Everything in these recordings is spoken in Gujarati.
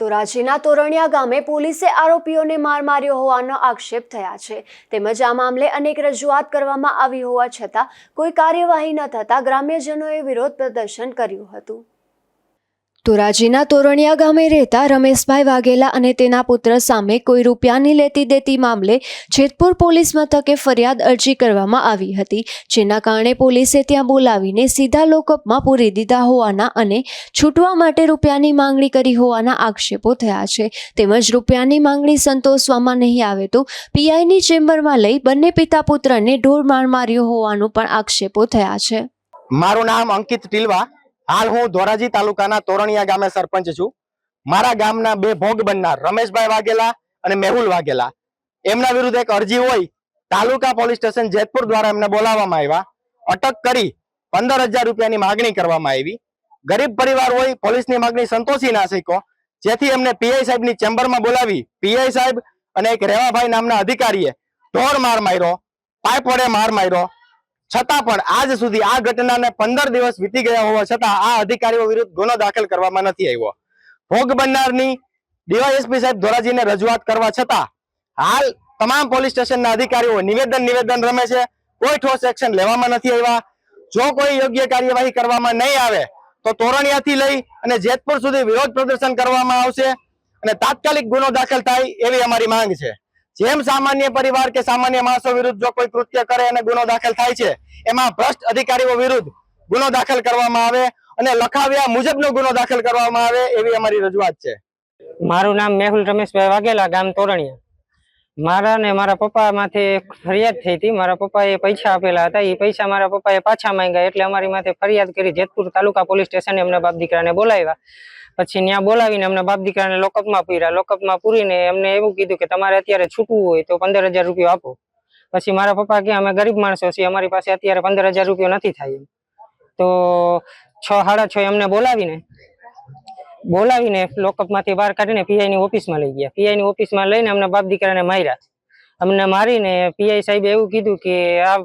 તો રાજીના તોરણિયા ગામે પોલીસે આરોપીઓને માર માર્યો હોવાનો આક્ષેપ થયા છે. તેમજ આ મામલે અનેક રજૂઆત કરવામાં આવી હોવા છતાં કોઈ કાર્યવાહી ન થતાં ગ્રામ્યજનોએ વિરોધ પ્રદર્શન કર્યું હતું. ધોરાજીના તોરણિયા ગામે રહેતા રમેશભાઈ વાઘેલા અને તેના પુત્ર સામે કોઈ રૂપિયાની લેતી દેતી મામલે જેતપુર પોલીસ મથકે ફરિયાદ અરજી કરવામાં આવી હતી, જેના કારણે પોલીસે ત્યાં બોલાવીને સીધા લોકઅપમાં પૂરી દીધા હોવાના અને છૂટવા માટે રૂપિયાની માંગણી કરી હોવાના આક્ષેપો થયા છે. તેમજ રૂપિયાની માંગણી સંતોષવામાં નહીં આવે તો પીઆઈની ચેમ્બરમાં લઈ બંને પિતા પુત્રને ઢોર માર માર્યો હોવાનું પણ આક્ષેપો થયા છે. મારું નામ અંકિત ટીલવા. હાલ હું ધોરાજી તાલુકાના તોરણિયા ગામે સરપંચ છું. મારા ગામના બે ભોગ બનનાર રમેશભાઈ વાઘેલા અને મેહુલ વાઘેલા. એમના વિરુદ્ધ એક અરજી હોય તાલુકા પોલીસ સ્ટેશન જેતપુર દ્વારા એમને બોલાવવામાં આવ્યા. અટક કરી પંદર હજાર રૂપિયાની માગણી કરવામાં આવી. ગરીબ પરિવાર હોય પોલીસની માગણી સંતોષી ના શક્યો. જેથી એમને પીઆઈ સાહેબની ચેમ્બરમાં બોલાવી પીઆઈ સાહેબ અને એક રેવાભાઈ નામના અધિકારીએ ઢોર માર માર્યો, પાઇપ વડે માર માર્યો છતાં પણ આજ સુધી આ ઘટનાને પંદર દિવસ વીતી ગયા હોવા છતાં આ અધિકારીઓ વિરુદ્ધ ગુનો દાખલ કરવામાં નથી આવ્યો. ભોગ બનનારની ડીવાયએસપી સાહેબ ધોરાજીને રજૂઆત કરવા છતાં હાલ તમામ પોલીસ સ્ટેશનના અધિકારીઓ નિવેદન નિવેદન રમે છે. કોઈ ઠોસ એક્શન લેવામાં નથી આવ્યા. જો કોઈ યોગ્ય કાર્યવાહી કરવામાં નહીં આવે તો તોરણિયાથી લઈ અને જેતપુર સુધી વિરોધ પ્રદર્શન કરવામાં આવશે અને તાત્કાલિક ગુનો દાખલ થાય એવી અમારી માંગ છે. જેમ સામાન્ય પરિવાર કે સામાન્ય માણસો વિરુદ્ધ જો કોઈ કૃત્ય કરે અને ગુનો દાખલ થાય છે, એમાં ભ્રષ્ટ અધિકારીઓ વિરુદ્ધ ગુનો દાખલ કરવામાં આવે અને લખાવ્યા મુજબનો ગુનો દાખલ કરવામાં આવે એવી અમારી રજૂઆત છે. મારું નામ મેહુલ રમેશભાઈ વાઘેલા, ગામ તોરણિયા. મારા ને મારા પપ્પા માથે ફરિયાદ થઈ હતી. મારા પપ્પાએ પૈસા આપેલા હતા. એ પૈસા મારા પપ્પાએ પાછા માંગ્યા એટલે અમારી માથે ફરિયાદ કરી જેતપુર તાલુકા પોલીસ સ્ટેશને એમના બાપ દીકરાને બોલાવ્યા. પછી ત્યાં બોલાવીને અમને બાપ દીકરાને લોકઅપમાં પૂર્યા. લોકઅપમાં પૂરીને એમને એવું કીધું કે તમારે અત્યારે છૂટવું હોય તો પંદર હજાર રૂપિયા આપો. પછી મારા પપ્પા કે અમે ગરીબ માણસો છીએ, અમારી પાસે અત્યારે પંદર હજાર રૂપિયા નથી થાય તો છ, સાડા છ એમને બોલાવીને બોલાવીને લોકઅપમાંથી બહાર કાઢીને પીઆઈ ની ઓફિસમાં લઈ ગયા. પીઆઈ ની ઓફિસમાં લઈને અમને બાપ દીકરાને માર્યા. અમને મારીને પીઆઈ સાહેબે એવું કીધું કે, આ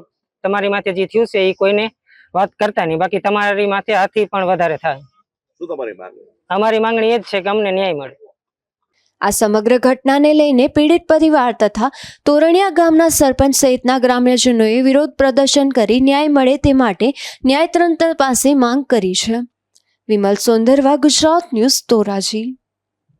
તમારી માથે જે થયું છે એ કોઈને વાત કરતા નહીં. બાકી તમારી માથે આથી પણ વધારે થાય. શું તમારી માંગણી? અમારી માંગણી એ જ છે કે અમને ન્યાય મળે. આ સમગ્ર ઘટનાને લઈને પીડિત પરિવાર તથા તોરણિયા ગામના સરપંચ સહિતના ગ્રામ્યજનોએ વિરોધ પ્રદર્શન કરી ન્યાય મળે તે માટે ન્યાયતંત્ર પાસે માંગ કરી છે. વિમલ સોંદરવા ગુજરાત ન્યૂઝ તોરાજી.